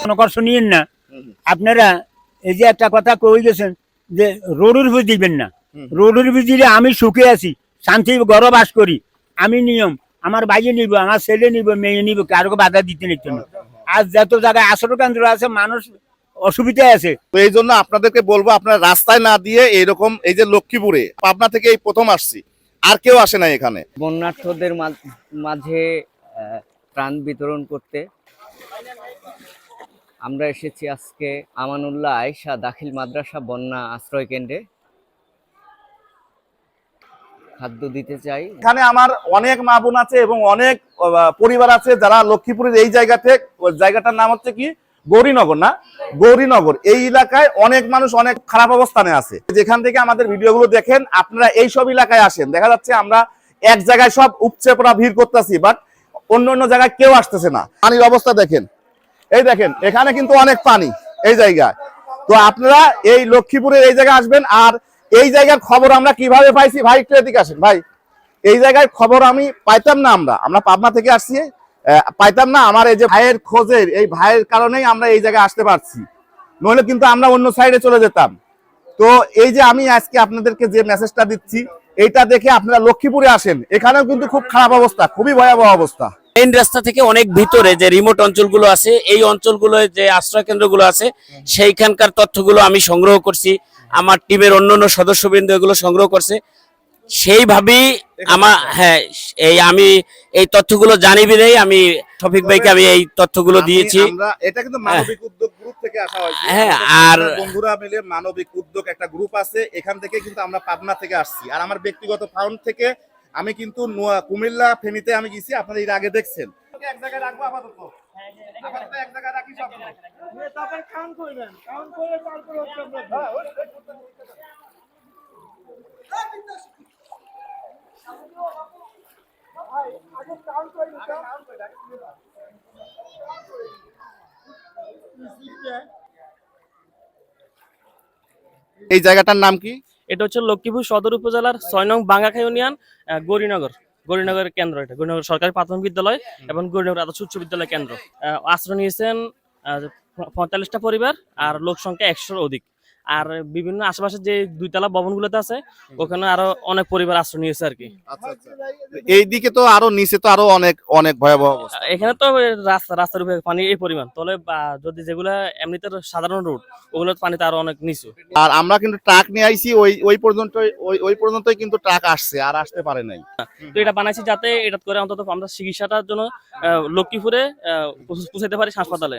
কোনো কষ্ট নিয়েন না। আপনারা এই যে একটা কথা কই গেছেন যে রোডের উপর দিবেন না। রোডের উপর দিলে আমি সুখে আছি শান্তি ঘরে বাস করি। আমি নিয়ম আমার বাইরে নিব আমার ছেলে নিব মেয়ে নিব কারও বাধা দিতে নিত না। আর যত জায়গায় আসর কেন্দ্র আছে মানুষ অসুবিধায় আছে। তো এই জন্য আপনাদেরকে বলব আপনারা রাস্তায় না দিয়ে এইরকম এই যে লক্ষ্মীপুরে পাবনা থেকে এই প্রথম আসছি। আর কেউ আসে না এখানে। বন্যার্থদের মাঝ- মাঝে আহ, ত্রাণ বিতরণ করতে। আমরা এসেছি আজকে আমানুল্লাহ আয়েশা দাখিল মাদ্রাসা বন্যা আশ্রয় কেন্দ্রে। খাদ্য দিতে চাই। এখানে আমার অনেক মা বোন আছে এবং অনেক পরিবার আছে যারা লক্ষ্মীপুরের এই জায়গাতে জায়গাটার নাম হচ্ছে কি? গৌরীনগর না? গৌরীনগর। এই এলাকায় অনেক মানুষ অনেক খারাপ অবস্থানে আছে। যেখান থেকে আমাদের ভিডিওগুলো দেখেন, আপনারা এই সব এলাকায় আসেন। দেখা যাচ্ছে আমরা এক জায়গায় সব উপচে পড়া ভিড় করতেছি বাট অন্য অন্য জায়গায় কেউ আসতেছে না। পানির অবস্থা দেখেন। এই দেখেন, এখানে কিন্তু অনেক পানি এই জায়গায়। তো আপনারা এই লক্ষ্মীপুরের এই জায়গায় আসবেন, আর এই জায়গার খবর আমরা কীভাবে পাইছি? ভাই, একটু এদিকে আসেন, ভাই। এই জায়গায় খবর আমি পাইতাম না আমরা। আমরা পাবনা থেকে আসছি। পাইতাম না, আমার এই যে ভাইয়ের খোঁজের, এই ভাইয়ের কারণেই আমরা এই জায়গায় আসতে পারছি। নইলে কিন্তু আমরা অন্য সাইডে চলে যেতাম। তো এই যে আমি আজকে আপনাদেরকে যে মেসেজটা দিচ্ছি, এইটা দেখে আপনারা লক্ষ্মীপুরে আসেন। এখানেও কিন্তু খুব খারাপ অবস্থা, খুবই ভয়াবহ অবস্থা। মেইন রাস্তা থেকে অনেক ভিতরে যে রিমোট অঞ্চলগুলো আছে, এই অঞ্চলগুলো যে আশ্রয় কেন্দ্রগুলো আছে, সেইখানকার তথ্যগুলো আমি সংগ্রহ করছি। আমার টিমের অন্য অন্য সদস্যবৃন্দ এগুলো সংগ্রহ করছে। সেইভাবেই আমার হ্যাঁ এই আমি এই তথ্যগুলো জানি বিধেই আমি শফিক ভাইকে আমি এই তথ্যগুলো দিয়েছি। এটা কিন্তু মানবিক উদ্যোগ গ্রুপ থেকে আসা হয়েছে। হ্যাঁ, আর- বন্ধুরা মিলে মানবিক উদ্যোগ একটা গ্রুপ আছে এখান থেকে কিন্তু আমরা পাবনা থেকে আসছি। আর আমার ব্যক্তিগত ফাউন্ড থেকে আমি কিন্তু নোয়া- কুমিল্লা ফেনীতে আমি গেছি আপনারা এর আগে দেখছেন। এক জায়গায় রাখব আপাতত। আপাতত এক জায়গায় রাখি সব তারপরে কাউন্ট করবেন কাউন্ট করে তারপরে হচ্ছে ভাই, আগে count করে নিতে হবে। এই জায়গাটার নাম কি? এটা হচ্ছে লক্ষ্মীপুর সদর উপজেলার ছয় নং বাঙ্গাখা ইউনিয়ন গৌরীনগর। গৌরীনগর কেন্দ্র এটা। গৌরীনগর সরকারি প্রাথমিক বিদ্যালয় এবং গৌরীনগর আদর্শ উচ্চ বিদ্যালয় কেন্দ্র। আশ্রয় নিয়েছেন পঁয়তাল্লিশটা পরিবার আর লোক সংখ্যা একশোর অধিক। আর বিভিন্ন আশেপাশে যে দুইতলা ভবনগুলোতে আছে ওখানে আরও অনেক পরিবার আশ্রয় নিয়েছে আর কি। আচ্ছা আচ্ছা। এইদিকে তো আরও নিচে তো আরও অনেক অনেক ভয়াবহ এখানে তো রাস্তা রাস্তার উপরে পানি এই পরিমাণ। তাহলে যদি যেগুলা এমনিতে সাধারণ রোড ওগুলো পানিতে আরও অনেক নিচু। আর আমরা কিন্তু ট্রাক নিয়ে আইছি ওই ওই পর্যন্ত ওই ওই পর্যন্তই কিন্তু ট্রাক আসছে আর আসতে পারে নাই। তো এটা বানাইছি যাতে এটা করে অন্তত আমরা চিকিৎসাটার জন্য লক্ষ্মীপুরে পৌঁছাতে পারি হাসপাতালে।